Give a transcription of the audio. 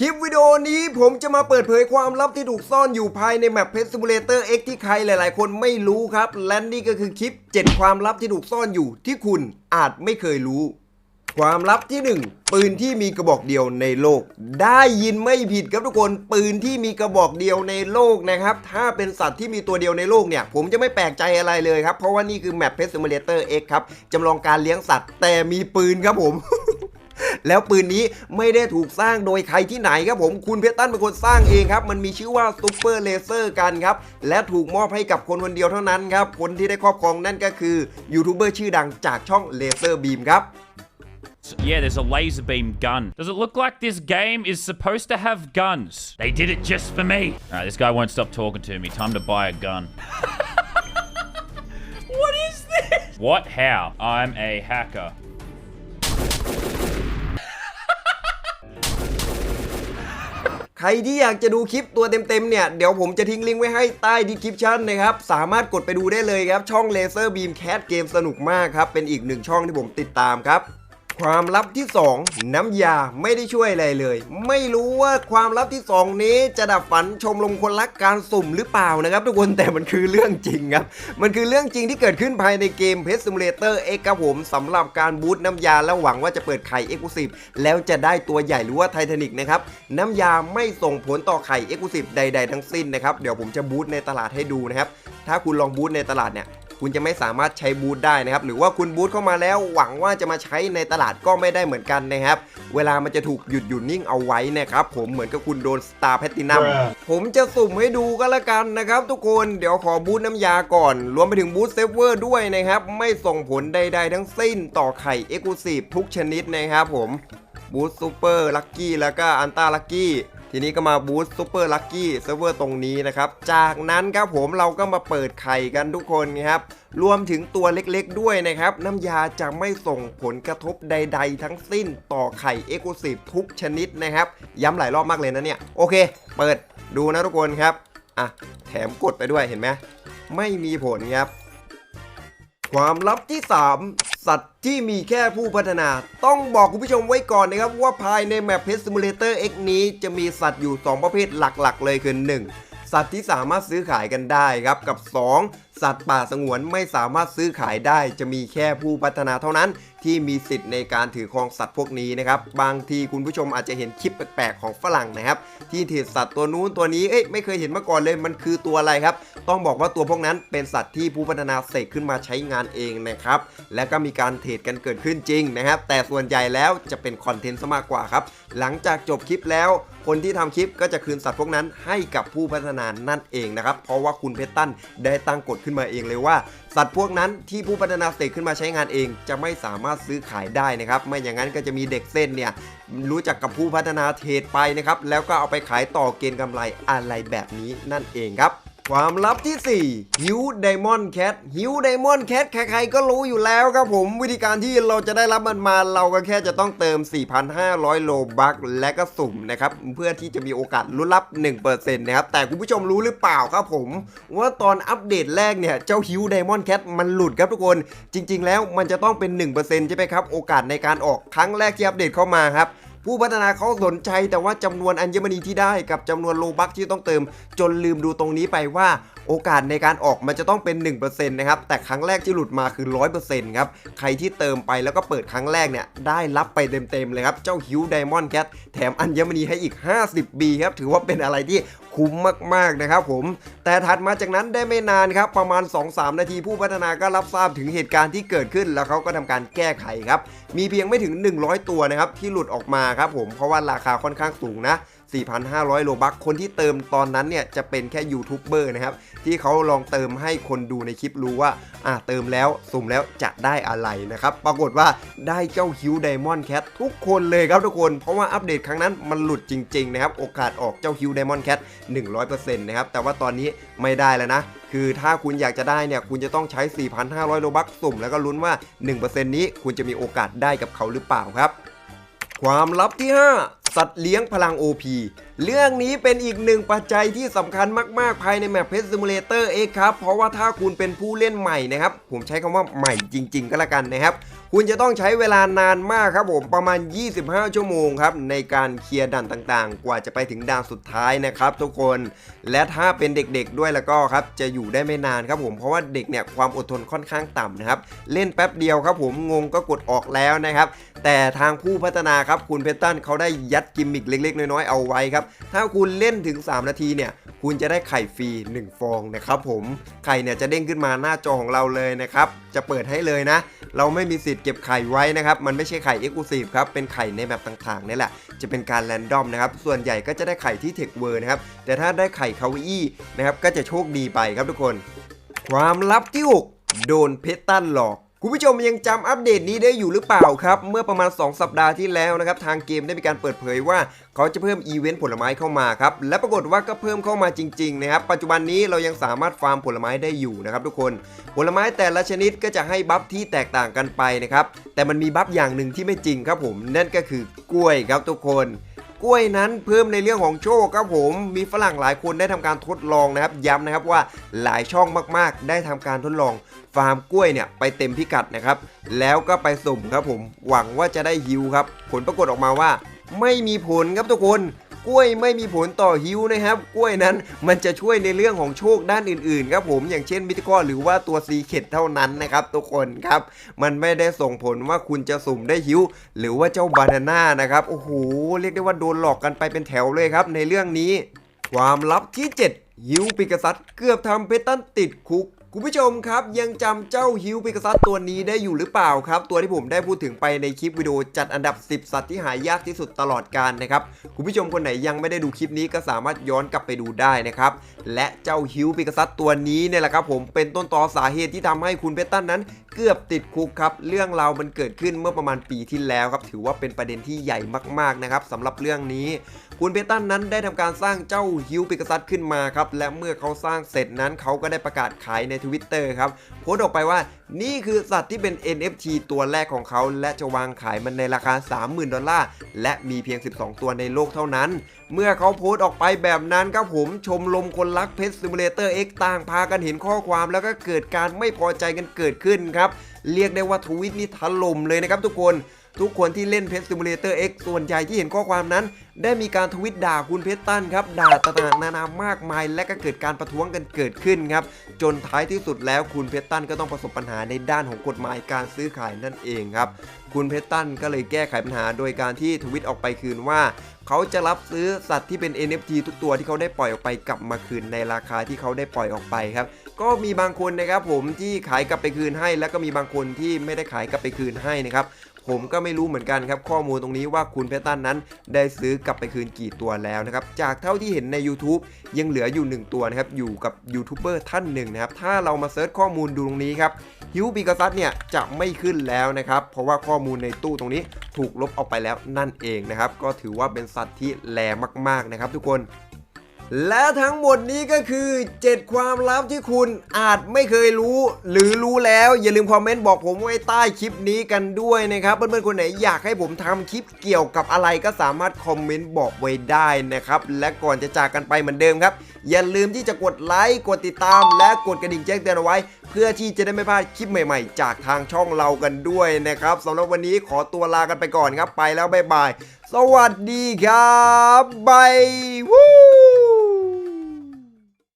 คลิปวิดีโอนี้ผมจะมาเปิดเผยความลับที่ถูกซ่อนอยู่ภายในแมปเพ t ซิมูเลเตอร์ X ที่ใครหลาย ๆ คนไม่รู้ครับ และนี่ก็คือคลิป 7 ความลับที่ถูกซ่อนอยู่ที่คุณอาจไม่เคยรู้ ความลับที่ 1 ปืนที่มีกระบอกเดียวในโลก ได้ยินไม่ผิดครับทุกคนปืนที่มีกระบอกเดียวในโลกนะครับ ถ้าเป็นสัตว์ที่มีตัวเดียวในโลกเนี่ย ผมจะไม่แปลกใจอะไรเลยครับเพราะว่านี่คือแมปเพ t ซิมูเลเตอร์ X ครับจำลองการเลี้ยงสัตว์แต่มีปืนครับผม แล้วปืนนี้ไม่ได้ถูกสร้างโดยใครที่ไหนครับผมคุณเพชรตันเป็นคนสร้างเองครับ มันมีชื่อว่าซูเปอร์เลเซอร์กันครับ และถูกมอบให้กับคนคนเดียวเท่านั้นครับ คนที่ได้ครอบครองนั่นก็คือยูทูบเบอร์ชื่อดังจากช่องเลเซอร์บีมครับ Yeah, there's a laser beam gun. Does it look like this game is supposed to have guns? They did it just for me. Alright, this guy won't stop talking to me. Time to buy a gun. what is this? What? How? I'm a hacker. ใครที่อยากจะดูคลิปตัวเต็มๆเนี่ย เดี๋ยวผมจะทิ้งลิงก์ไว้ให้ใต้ดีคริปชั่นนะครับ สามารถกดไปดูได้เลยครับ ช่อง Laser Beam Cat เกมสนุกมากครับ เป็นอีกหนึ่งช่องที่ผมติดตามครับ ความลับที่ 2 น้ำยาไม่ได้ช่วยอะไรเลย ไม่รู้ว่าความลับที่ 2 นี้จะดับฝันชมรมคนรักการสุ่มหรือเปล่านะครับ ทุกคนแต่มันคือเรื่องจริงครับ มันคือเรื่องจริงที่เกิดขึ้นภายในเกม Pet Simulator X ครับผมสำหรับการบูตน้ำยาและหวังว่าจะเปิดไข่ Exclusive แล้วจะได้ตัวใหญ่หรือว่าไททานิกนะครับน้ำยาไม่ส่งผลต่อไข่ Exclusive ใด ๆ ทั้งสิ้นนะครับเดี๋ยวผมจะบูตในตลาดให้ดูนะครับถ้าคุณลองบูตในตลาดเนี่ย คุณจะไม่สามารถใช้บูทได้นะครับหรือว่าคุณบูทเข้ามาแล้วหวังว่าจะมาใช้ในตลาดก็ไม่ได้เหมือนกันนะครับ เวลามันจะถูกหยุดหยุดนิ่งเอาไว้นะครับผมเหมือนกับคุณโดนสตาร์แพตตินัม Bruh ผมจะสุ่มให้ดูก็แล้วกันนะครับ ทุกคนเดี๋ยวขอบูทน้ำยาก่อน รวมไปถึงบูทเซฟเวอร์ด้วยนะครับ ไม่ส่งผลใด ๆ ทั้งสิ้นต่อไข่เอ็กซ์คลูซีฟทุกชนิดนะครับผมบูทซูเปอร์ลัคกี้แล้วก็อันต้าลัคกี้ ทีนี้ก็มาบูสต์ซูเปอร์ลัคกี้เซิร์ฟเวอร์ตรงนี้นะครับ จากนั้นครับผมเราก็มาเปิดไข่กันทุกคนครับ รวมถึงตัวเล็กๆด้วยนะครับ น้ำยาจะไม่ส่งผลกระทบใดๆ ทั้งสิ้นต่อไข่เอ็กซ์คลูซีฟทุกชนิดนะครับ ย้ำหลายรอบมากเลยนะเนี่ย โอเค เปิดดูนะทุกคนครับ อะ แถมกดไปด้วยเห็นไหมไม่มีผลครับ ความลับที่ 3 สัตว์ที่มีแค่ผู้พัฒนา ต้องบอกคุณผู้ชมไว้ก่อนนะครับ ว่าภายในแมปเพ t ซิมูเลเตอร์ X นี้จะมีสัตว์อยู่ 2 ประเภทหลักๆ เลยคือ 1. สัตว์ที่สามารถซื้อขายกันได้ครับกับ 2. สัตว์ป่าสงวนไม่สามารถซื้อขายได้จะมีแค่ผู้พัฒนาเท่านั้น ที่มีสิทธิ์ในการถือครองสัตว์พวกนี้นะครับ บางทีคุณผู้ชมอาจจะเห็นคลิปแปลกๆของฝรั่งนะครับ ที่เทรดสัตว์ตัวนู้นตัวนี้เอ้ยไม่เคยเห็นมาก่อนเลยมันคือตัวอะไรครับ ต้องบอกว่าตัวพวกนั้นเป็นสัตว์ที่ผู้พัฒนาเสกขึ้นมาใช้งานเองนะครับและก็มีการเทรดกันเกิดขึ้นจริงนะครับ แต่ส่วนใหญ่แล้วจะเป็นคอนเทนต์ซะมากกว่าครับ หลังจากจบคลิปแล้วคนที่ทำคลิปก็จะคืนสัตว์พวกนั้นให้กับผู้พัฒนานั่นเองนะครับเพราะว่าคุณเพชรตันได้ตั้งกฎขึ้นมาเองเลยว่า สัตว์พวกนั้นที่ผู้พัฒนาเสกขึ้นมาใช้งานเอง จะไม่สามารถซื้อขายได้นะครับ ไม่อย่างนั้นก็จะมีเด็กเส้นเนี่ยรู้จักกับผู้พัฒนาเทรดไปนะครับแล้วก็เอาไปขายต่อเกณฑ์กำไรอะไรแบบนี้นั่นเองครับ ความลับที่4ฮิวไดมอนด์แคทฮิวไดมอนด์แคทใครๆก็รู้อยู่แล้วครับผมวิธีการที่เราจะได้รับมันมาเราก็แค่จะต้องเติม 4,500 โลบัคและก็สุ่มนะครับ เพื่อที่จะมีโอกาสลุ้นรับ 1%นะครับ แต่คุณผู้ชมรู้หรือเปล่าครับผม ว่าตอนอัปเดตแรกเนี่ย เจ้าฮิวไดมอนด์แคทมันหลุดครับทุกคน จริง ๆ แล้วมันจะต้องเป็น 1%ใช่ไหมครับ โอกาสในการออกครั้งแรกที่อัปเดตเข้ามาครับ ผู้พัฒนาเขาสนใจแต่ว่าจำนวนอัญมณีที่ได้กับจำนวนโลบัคที่ต้องเติม จนลืมดูตรงนี้ไปว่าโอกาสในการออกมันจะต้องเป็น 1%นะครับแต่ครั้งแรกที่หลุดมาคือ 100%ครับใครที่เติมไปแล้วก็เปิดครั้งแรกเนี่ยได้รับไปเต็มๆเลยครับเจ้าฮิวไดมอนด์แคทแถมอัญมณีให้อีก 50บีครับถือว่าเป็นอะไรที่ คุ้มมากๆนะครับผมแต่ถัดมาจากนั้นได้ไม่นานครับประมาณ 2-3 นาทีผู้พัฒนาก็รับทราบถึงเหตุการณ์ที่เกิดขึ้น แล้วเขาก็ทำการแก้ไขครับมีเพียงไม่ถึง 100 ตัวนะครับที่หลุดออกมาครับผมเพราะว่าราคาค่อนข้างสูงนะ 4,500 โลบัคคนที่เติมตอนนั้นเนี่ยจะเป็นแค่ยูทูบเบอร์นะครับ ที่เขาลองเติมให้คนดูในคลิปรู้ว่า อ่าเติมแล้วสุ่มแล้วจะได้อะไรนะครับ ปรากฏว่าได้เจ้าฮิวไดมอนด์แคททุกคนเลยครับทุกคน เพราะว่าอัปเดตครั้งนั้นมันหลุดจริงๆนะครับ โอกาสออกเจ้าฮิวไดมอนด์แคท100%นะครับ แต่ว่าตอนนี้ไม่ได้แล้วนะคือถ้าคุณอยากจะได้เนี่ยคุณจะต้องใช้ 4,500 โลบัคสุ่ม แล้วก็ลุ้นว่า 1%นี้คุณจะมีโอกาสได้กับเขาหรือเปล่าครับ ความลับที่ 5 สัตว์เลี้ยงพลัง OP เรื่องนี้เป็นอีกหนึ่งปัจจัยที่สำคัญมาก ๆ ภายในแมปเพ t ซิมูเลเตอร์เองครับ เพราะว่าถ้าคุณเป็นผู้เล่นใหม่นะครับ ผมใช้คำว่าใหม่จริง ๆ ก็แล้วกันนะครับ คุณจะต้องใช้เวลานานมากครับผมประมาณ 25 ชั่วโมงครับ ในการเคลียร์ด่านต่างๆ กว่าจะไปถึงด่านสุดท้ายนะครับ ทุกคนและถ้าเป็นเด็กๆด้วยแล้วก็ครับจะอยู่ได้ไม่นานครับผมเพราะว่าเด็กเนี่ยความอดทนค่อนข้างต่ำนะครับเล่นแป๊บเดียวครับผมงงก็กดออกแล้วนะครับแต่ทางผู้พัฒนาครับคุณเพชรตันเขาได้ยัดกิมมิกเล็ก ๆ น้อยๆเอาไว้ครับถ้าคุณเล่นถึง 3 นาทีเนี่ยคุณจะได้ไข่ฟรี 1 ฟองนะครับผมไข่เนี่ยจะเด้งขึ้นมาหน้าจอของเราเลยนะครับจะเปิดให้เลยนะ เราไม่มีสิทธิ์เก็บไข่ไว้นะครับมันไม่ใช่ไข่เอ็กซ์คลูซีฟครับเป็นไข่ในแบบต่างๆนี่แหละ จะเป็นการแรนดอมนะครับส่วนใหญ่ก็จะได้ไข่ที่เทคเวอร์นะครับแต่ถ้าได้ไข่คาวอี้นะครับก็จะโชคดีไปครับทุกคน ความลับที่ 6 โดนเพชรตันหลอก คุณผู้ชมยังจำอัปเดตนี้ได้อยู่หรือเปล่าครับ เมื่อประมาณ 2 สัปดาห์ที่แล้วนะครับ ทางเกมได้มีการเปิดเผยว่า เขาจะเพิ่มอีเวนต์ผลไม้เข้ามาครับ และปรากฏว่าก็เพิ่มเข้ามาจริงๆนะครับ ปัจจุบันนี้เรายังสามารถฟาร์มผลไม้ได้อยู่นะครับทุกคน ผลไม้แต่ละชนิดก็จะให้บัฟที่แตกต่างกันไปนะครับ แต่มันมีบัฟอย่างหนึ่งที่ไม่จริงครับผม นั่นก็คือกล้วยครับทุกคน กล้วยนั้นเพิ่มในเรื่องของโชคครับผมมีฝรั่งหลายคนได้ทำการทดลองนะครับย้ำนะครับว่าหลายช่องมากๆ ได้ทำการทดลองฟาร์มกล้วยเนี่ยไปเต็มพิกัดนะครับ แล้วก็ไปสุ่มครับผมหวังว่าจะได้ฮิวครับ ผลปรากฏออกมาว่า ไม่มีผลครับทุกคน กล้วยไม่มีผลต่อฮิวนะครับ กล้วยนั้นมันจะช่วยในเรื่องของโชคด้านอื่นๆครับผมอย่างเช่นมิติคอหรือว่าตัวซีเคดเท่านั้นนะครับทุกคนครับ มันไม่ได้ส่งผลว่าคุณจะสุ่มได้ฮิว หรือว่าเจ้าบานาน่านะครับโอ้โหเรียกได้ว่าโดนหลอกกันไปเป็นแถวเลยครับ ในเรื่องนี้ ความลับที่7ฮิวปิกซัตเกือบทำเพตันติดคุก คุณผู้ชมครับยังจำเจ้าฮิวปิกาซัตตัวนี้ได้อยู่หรือเปล่าครับ ตัวที่ผมได้พูดถึงไปในคลิปวิดีโอจัดอันดับ 10 สัตว์ที่หายากที่สุดตลอดกาลนะครับคุณผู้ชมคนไหนยังไม่ได้ดูคลิปนี้ก็สามารถย้อนกลับไปดูได้นะครับและเจ้าฮิวปิกาซัตตัวนี้เนี่ยแหละครับผมเป็นต้นตอสาเหตุที่ทำให้คุณเพตตันนั้น เกือบติดคุกครับ เรื่องราวมันเกิดขึ้นเมื่อประมาณปีที่แล้วครับ ถือว่าเป็นประเด็นที่ใหญ่มากๆนะครับสำหรับเรื่องนี้ คุณเพตันนั้นได้ทำการสร้างเจ้าฮิวปิกซัตขึ้นมาครับ และเมื่อเขาสร้างเสร็จนั้นเขาก็ได้ประกาศขายใน Twitter ครับโพสต์ออกไปว่านี่คือสัตว์ที่เป็น NFT ตัวแรกของเขา และจะวางขายมันในราคา 30,000 ดอลลาร์ และมีเพียง 12 ตัวในโลกเท่านั้น เมื่อเขาโพสต์ออกไปแบบนั้นครับผมชมรมคนรักเพชรซิมูเลเตอร์ X ต่างพากันเห็นข้อความแล้วก็เกิดการไม่พอใจกันเกิดขึ้นครับเรียกได้ว่าทวิตนี่ถล่มเลยนะครับทุกคนทุกคนที่เล่นเพชรซิมูเลเตอร์ X ส่วนใหญ่ที่เห็นข้อความนั้น ได้มีการทวิตด่าคุณเพชรตันครับ ด่าต่างๆนานามากมาย และก็เกิดการประท้วงกันเกิดขึ้นครับ จนท้ายที่สุดแล้วคุณเพชรตันก็ต้องประสบปัญหาในด้านของกฎหมายการซื้อขายนั่นเองครับ คุณเพตตันก็เลยแก้ไขปัญหาโดยการที่ทวิตออกไปคืนว่าเขาจะรับซื้อสัตว์ที่เป็น NFT ทุกตัวที่เขาได้ปล่อยออกไปกลับมาคืนในราคาที่เขาได้ปล่อยออกไปครับ ก็มีบางคนนะครับผมที่ขายกลับไปคืนให้ แล้วก็มีบางคนที่ไม่ได้ขายกลับไปคืนให้นะครับ ผมก็ไม่รู้เหมือนกันครับข้อมูลตรงนี้ว่าคุณเพชรตันนั้น ได้ซื้อกลับไปคืนกี่ตัวแล้วนะครับจากเท่าที่เห็นใน YouTube ยังเหลืออยู่ 1 ตัวนะครับอยู่กับยูทูบเบอร์ท่านหนึ่งนะครับถ้าเรามาเซิร์ชข้อมูลดูตรงนี้ครับฮิวบิกซัสเนี่ยจะไม่ขึ้นแล้วนะครับเพราะว่าข้อมูลในตู้ตรงนี้ถูกลบออกไปแล้วนั่นเองนะครับก็ถือว่าเป็นสัตว์ที่แลมากๆนะครับทุกคน และทั้งหมดนี้ก็คือ 7 ความลับที่คุณอาจไม่เคยรู้ หรือรู้แล้วอย่าลืมคอมเมนต์บอกผมไว้ใต้คลิปนี้กันด้วยนะครับ เพื่อนๆคนไหนอยากให้ผมทำคลิปเกี่ยวกับอะไรก็สามารถคอมเมนต์บอกไว้ได้นะครับ และก่อนจะจากกันไปเหมือนเดิมครับ อย่าลืมที่จะกดไลค์กดติดตาม และกดกระดิ่งแจ้งเตือนเอาไว้ เพื่อที่จะได้ไม่พลาดคลิปใหม่ๆ จากทางช่องเรากันด้วยนะครับสำหรับวันนี้ขอตัวลากันไปก่อนครับไปแล้วบ๊ายบายสวัสดีครับบายวู